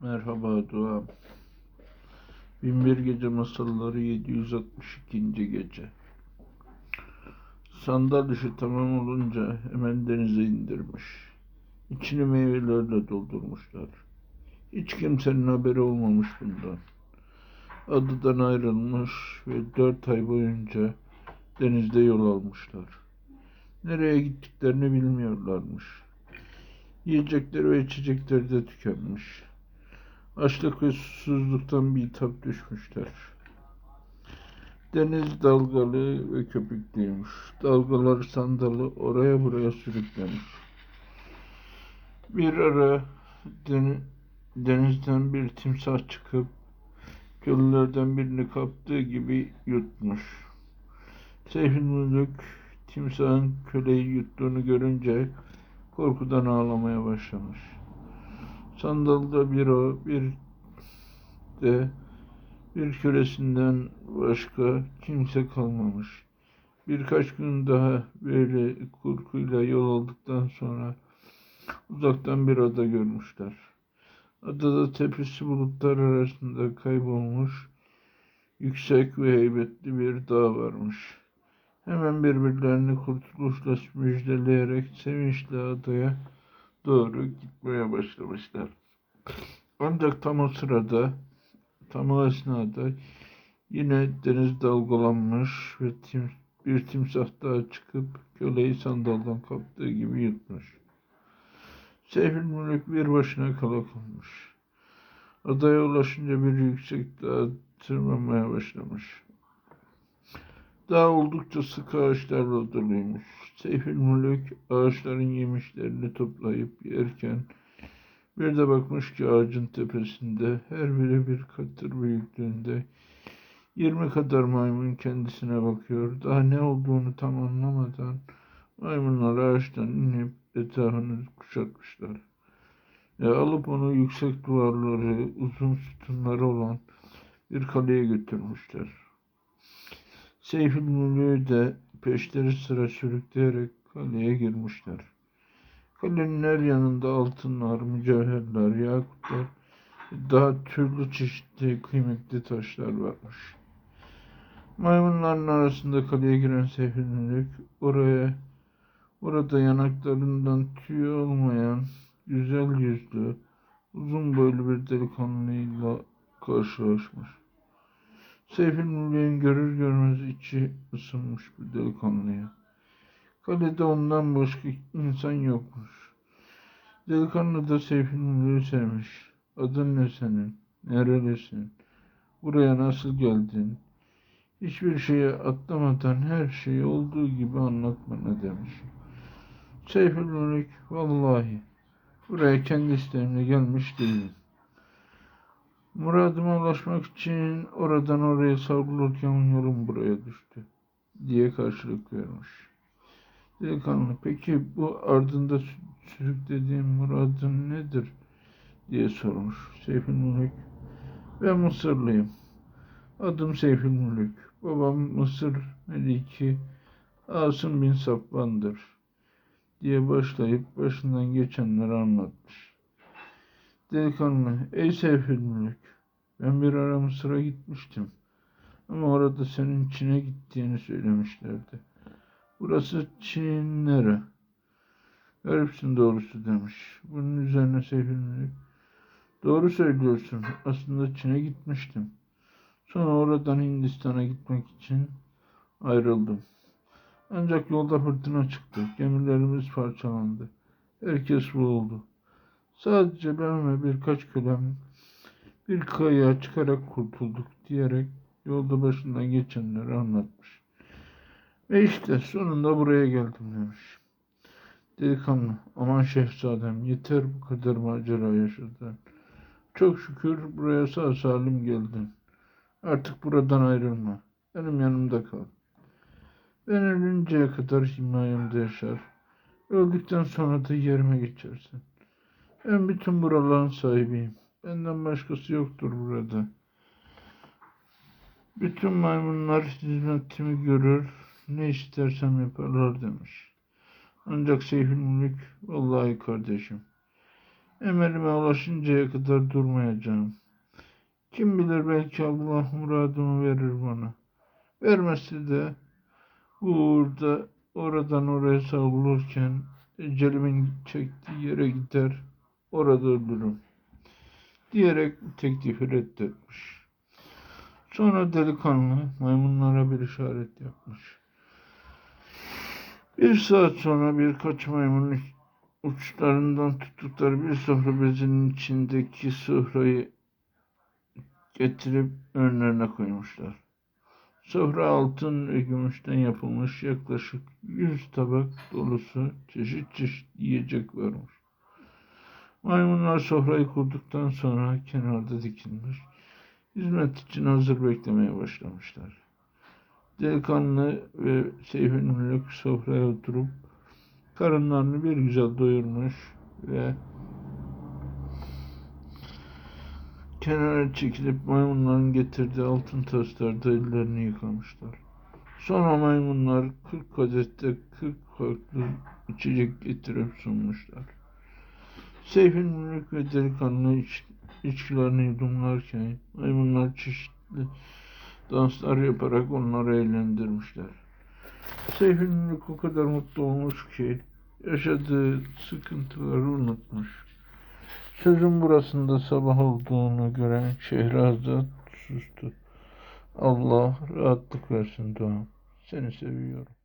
Merhaba Dua. Binbir Gece Masalları 762. Gece. Sandal işi tamam olunca hemen denize indirmiş. İçini meyvelerle doldurmuşlar. Hiç kimsenin haberi olmamış bundan. Adıdan ayrılmış ve dört ay boyunca denizde yol almışlar. Nereye gittiklerini bilmiyorlarmış. Yiyecekleri ve içecekleri de tükenmiş. Açlık ve susuzluktan bir bitap düşmüşler. Deniz dalgalı ve köpüklüymüş. Dalgalar sandalı oraya buraya sürüklemiş. Bir ara den- denizden bir timsah çıkıp kölelerden birini kaptığı gibi yutmuş. Seyfin Mülük timsahın köleyi yuttuğunu görünce korkudan ağlamaya başlamış. Sandalda bir o, bir de bir kölesinden başka kimse kalmamış. Birkaç gün daha böyle korkuyla yol aldıktan sonra uzaktan bir ada görmüşler. Adada tepesi bulutlar arasında kaybolmuş, yüksek ve heybetli bir dağ varmış. Hemen birbirlerini kurtuluşla müjdeleyerek sevinçle adaya doğru gitmeye başlamışlar. Ancak tam o sırada, tam o esnada yine deniz dalgalanmış ve tim, bir timsah daha çıkıp köleyi sandaldan kaptığı gibi yutmuş. Seyfül Mülük bir başına kala kalmış. Adaya ulaşınca bir yüksek dağa tırmanmaya başlamış. Dağ oldukça sık ağaçlarla doluymuş. Seyfül Mülük ağaçların yemişlerini toplayıp yerken bir de bakmış ki ağacın tepesinde her biri bir katır büyüklüğünde yirmi kadar maymun kendisine bakıyor. Daha ne olduğunu tam anlamadan maymunlar ağaçtan inip etrafını kuşatmışlar. Ve alıp onu yüksek duvarları, uzun sütunları olan bir kaleye götürmüşler. Seyfül Mülük'ü de peşleri sıra sürükleyerek kaleye girmişler. Kalenin her yanında altınlar, mücevherler, yakutlar, daha türlü çeşitli kıymetli taşlar varmış. Maymunların arasında kaleye giren Seyfül Mülük oraya, orada yanaklarından tüy olmayan güzel yüzlü, uzun boylu bir delikanlıyla karşılaşmış. Seyfül Mülük'ün görür görmez içi ısınmış bir delikanlıya. Kalede ondan başka insan yokmuş. Delikanlı da Seyfül Mülük'ü sevmiş. Adın ne senin? Nerelisin? Buraya nasıl geldin? Hiçbir şeye atlamadan her şeyi olduğu gibi anlat bana demiş. Seyfül Mülük vallahi buraya kendi isteğimle gelmiş değilim. Muradıma ulaşmak için oradan oraya savrulurken yolum buraya düştü diye karşılık vermiş. Delikanlı peki bu ardında sürüklediğin muradın nedir diye sormuş. Seyfül Mülük ben Mısırlıyım. Adım Seyfül Mülük. Babam Mısır Meliki Asım bin Safvan'dır diye başlayıp başından geçenleri anlatmış. Delikanlı, ey Seyfül Mülük, ben bir ara Mısır'a gitmiştim. Ama orada senin Çin'e gittiğini söylemişlerdi. Burası Çin nere? Garipsin doğrusu demiş. Bunun üzerine Seyfül Mülük, doğru söylüyorsun. Aslında Çin'e gitmiştim. Sonra oradan Hindistan'a gitmek için ayrıldım. Ancak yolda fırtına çıktı. Gemilerimiz parçalandı. Herkes boğuldu. Sadece ben ve birkaç kölem bir kayaya çıkarak kurtulduk diyerek yolda başından geçenleri anlatmış. Ve işte sonunda buraya geldim demiş. Delikanlı, aman şehzadem yeter bu kadar macera yaşadın. Çok şükür buraya sağ salim geldin. Artık buradan ayrılma. Benim yanımda kal. Ben ölünceye kadar himayemde yaşar. Öldükten sonra da yerime geçersin. Ben bütün buraların sahibiyim. Benden başkası yoktur burada. Bütün maymunlar hizmetimi görür, ne istersem yaparlar demiş. Ancak Seyfül Mülük, vallahi kardeşim, Emelime ulaşıncaya kadar durmayacağım. Kim bilir belki Allah muradımı verir bana. Vermezse de bu uğurda oradan oraya savrulurken ecelimin çektiği yere gider, orada ölürüm. Diyerek teklifi reddetmiş. Sonra delikanlı maymunlara bir işaret yapmış. Bir saat sonra birkaç maymun uçlarından tuttukları bir sofra bezinin içindeki sofrayı getirip önlerine koymuşlar. Sofra altın ve gümüşten yapılmış yaklaşık yüz tabak dolusu çeşit çeşit yiyecek varmış. Maymunlar sofrayı kurduktan sonra kenarda dikilmiş, hizmet için hazır beklemeye başlamışlar. Delikanlı ve Seyfi Mülük sofraya oturup karınlarını bir güzel doyurmuş ve kenara çekilip maymunların getirdiği altın taslarda ellerini yıkamışlar. Sonra maymunlar 40 adette 40 farklı içecek getirip sunmuşlar. Seyfin Mülük ve delikanlı iç, içkilerini yudumlarken maymunlar çeşitli danslar yaparak onları eğlendirmişler. Seyfin Mülük o kadar mutlu olmuş ki yaşadığı sıkıntıları unutmuş. Sözün burasında sabah olduğunu gören Şehrazat sustu. Allah rahatlık versin doğam. Seni seviyorum.